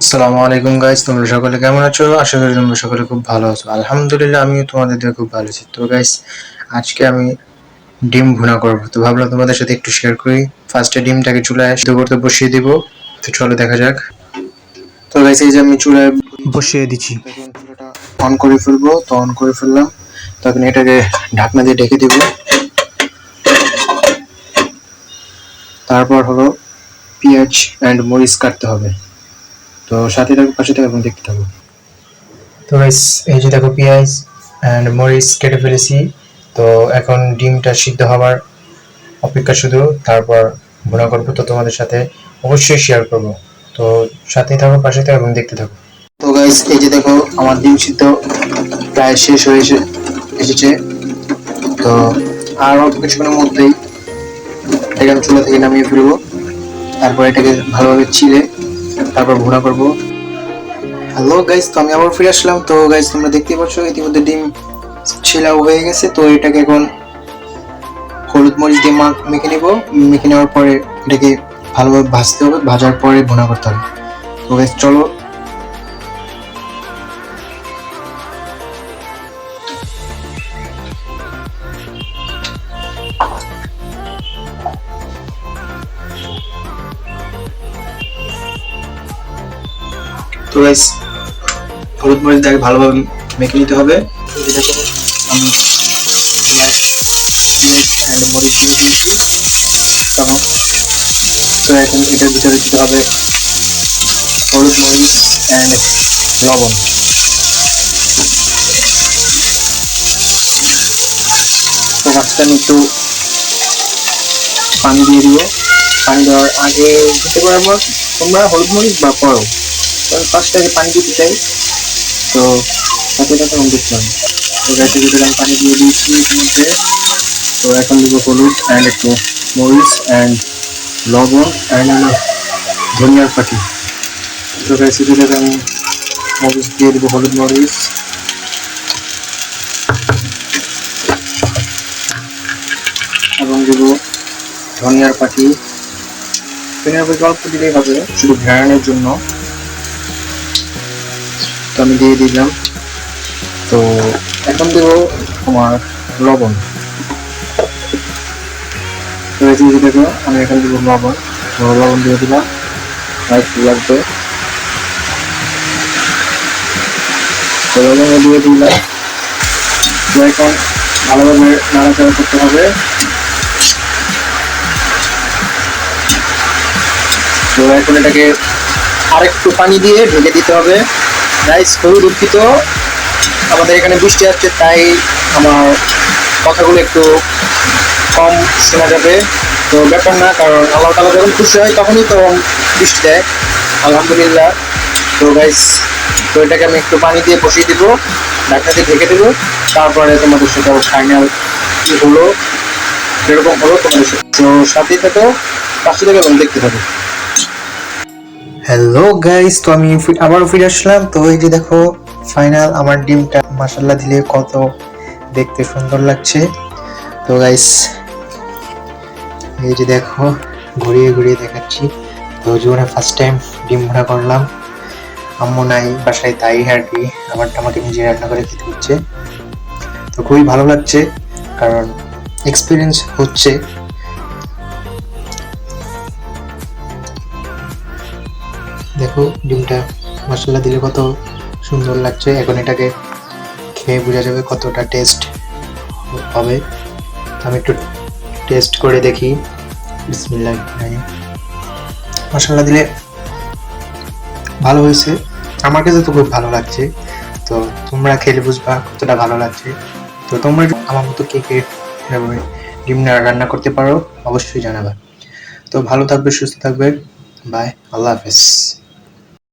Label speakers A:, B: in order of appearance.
A: আসসালামু আলাইকুম গাইস তোমরা সকলে কেমন আছো? আশা করি তোমরা সকলে খুব ভালো আছো। আলহামদুলিল্লাহ, আমিও তোমাদের দিয়ে খুব ভালো আছি। তো গাইস আজকে আমি ডিম ভুনা করব। তো ভাবলাম তোমাদের সাথে একটু শেয়ার করি। ফার্স্টে ডিমটাকে চুলায় সিদ্ধ করতে বসিয়ে দিব। তো চলো দেখা যাক। তো গাইস এই যে আমি চুলায় বসিয়ে দিচ্ছি। অন করে ফেলব। তো অন করে ফেললাম। তখন এটাকে ঢাকনা দিয়ে ঢেকে দিব। তারপর হলো পেঁয়াজ অ্যান্ড মরিচ কাটতে হবে। তো সাথে থাকো পাশে থাকো এবং দেখতে থাকো তো গাইস এই যে দেখো পেঁয়াজ অ্যান্ড মরিচ কেটে ফেলেছি। তো এখন ডিমটা সিদ্ধ হওয়ার অপেক্ষা শুধু তারপর ভুনা করব তো তোমাদের সাথে। অবশ্যই শেয়ার করব। তো সাথে থাকো পাশে থাকো এবং দেখতে থাকো তো গাইস এই যে দেখো আমার ডিম সিদ্ধ প্রায় শেষ হয়ে এসেছে। তো আর অল্প কিছুক্ষণের মধ্যেই এটাকে আমি চুলা থেকে নামিয়ে ফেলব। তারপর এটাকে ভালোভাবে চিড়ে তারপর ভুনা করব। হ্যালো গাইস তো আমি আবার ফিরে আসলাম। তো গাইস তোমরা দেখতে পাচ্ছ, ইতিমধ্যে ডিম ছিলাও হয়ে গেছে। তো এটাকে এখন হলুদ মরিচ দিয়ে মাখ মেখে নেব। মেখে নেওয়ার পরে এটাকে ভালোভাবে ভাজতে হবে, ভাজার পরে ভুনা করতে হবে। তো গাইস চলো তো গাইস হলুদ মরিচ আগে ভালোভাবে মেখে নিতে হবে। এই আমি মরিচ দিয়ে দিয়েছি তখন তো এখন এটার ভিতরে দিতে হবে হলুদ মরিচ অ্যান্ড লবণ। তো ফার্স্টে আমি একটু পানি দিয়ে দিব। পানি দেওয়ার আগে দিতে পারো আমার তোমরা হলুদ মরিচ বা পরো। কারণ আগে পানি দিতে চাই, তো সাথে আমি দেখলাম। তো ভিতরে আমি পানি দিয়ে দিয়েছি মধ্যে। তো এখন দিব হলুদ অ্যান্ড একটু মরিচ অ্যান্ড লবণ অ্যান্ড ধনিয়ার পাতি। তো গ্যাসের ভিতরে আমি মরিচ দিয়ে দেবো হলুদ মরিচ। এবং দেবো ধনিয়ার পাতি। ধনিয়ার পাতি অল্প দিলেই হবে, শুধু ঘ্রাণের জন্য। তো আমি দিয়ে দিলাম। তো এখন দেবো তোমার লবণ। দেখো, আমি এখন দেবো লবণ। লবণ দিয়ে দিলাম। একটু লাগবে। লবণ দিয়ে দিলাম। তো এখন ভালোভাবে নাড়াচাড়া করতে হবে। তো এখন এটাকে আরেকটু পানি দিয়ে ঢেকে দিতে হবে। গাইস খুবই দুঃখিত। আমাদের এখানে বৃষ্টি আসছে, তাই আমার কথাগুলো একটু কম শোনা যাবে। তো ব্যাপার না, কারণ আল্লাহ তালা যখন খুশি হয় তখনই তো বৃষ্টি দেয়, আলহামদুলিল্লাহ। তো গাইস তো এটাকে আমি একটু পানি দিয়ে বসিয়ে দেবো ঢাকনা দিয়ে ঢেকে দেবো, তারপরে তোমাদের সাথে ফাইনাল কি হলো এরকম হলো তোমাদের সাথে। তো সাথে থাকো, পাশে থেকে দেখতে থাকো। হ্যালো গাইস তো আমি আবারও ফিরে আসলাম। তো এই যে দেখো ফাইনাল আমার ডিমটা মাসাল্লা দিলে কত দেখতে সুন্দর লাগছে। তো গাইস এই যে দেখো, ঘুরিয়ে ঘুরিয়ে দেখাচ্ছি। তো জীবনে ফার্স্ট টাইম ডিম ভরা করলাম। আম্মু নাই, বাসায় তাই আর কি, আমারটা আমাকে নিজে রান্না করে খেতে হচ্ছে। তো খুবই ভালো লাগছে, কারণ এক্সপিরিয়েন্স হচ্ছে। দেখো, ডিমটা মশলা দিলে কত সুন্দর লাগছে। এখন এটাকে খেয়ে বোঝা যাবে কতটা টেস্ট হবে। আমি একটু টেস্ট করে দেখি। বিসমিল্লাহ মশলা দিলে ভালো হয়েছে। আমার কাছে তো খুব ভালো লাগছে। তো তোমরা খেলে বুঝবা কতটা ভালো লাগছে। তো তোমরা আমার মতো কে কে ডিম রান্না করতে পারো অবশ্যই জানাবা। তো ভালো থাকবে, সুস্থ থাকবে। বাই আল্লাহ হাফেজ।